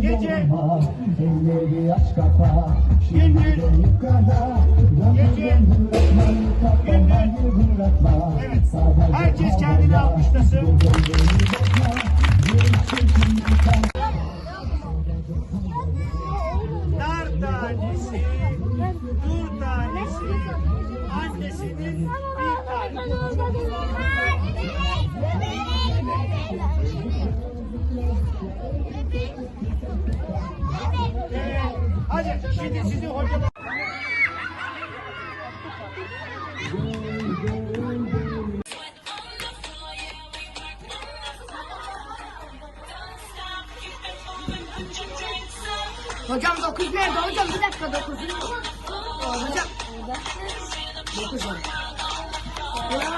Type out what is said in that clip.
Gece. Elleri aç kapa. Şimdi yukarıda. Gece. Gündüz. Evet. Herkes kendini alkışlasın. Hadi şimdi sizi hocalar... Hocam 9 nerede hocam? Bir dakika 9. Hocam. 9 var.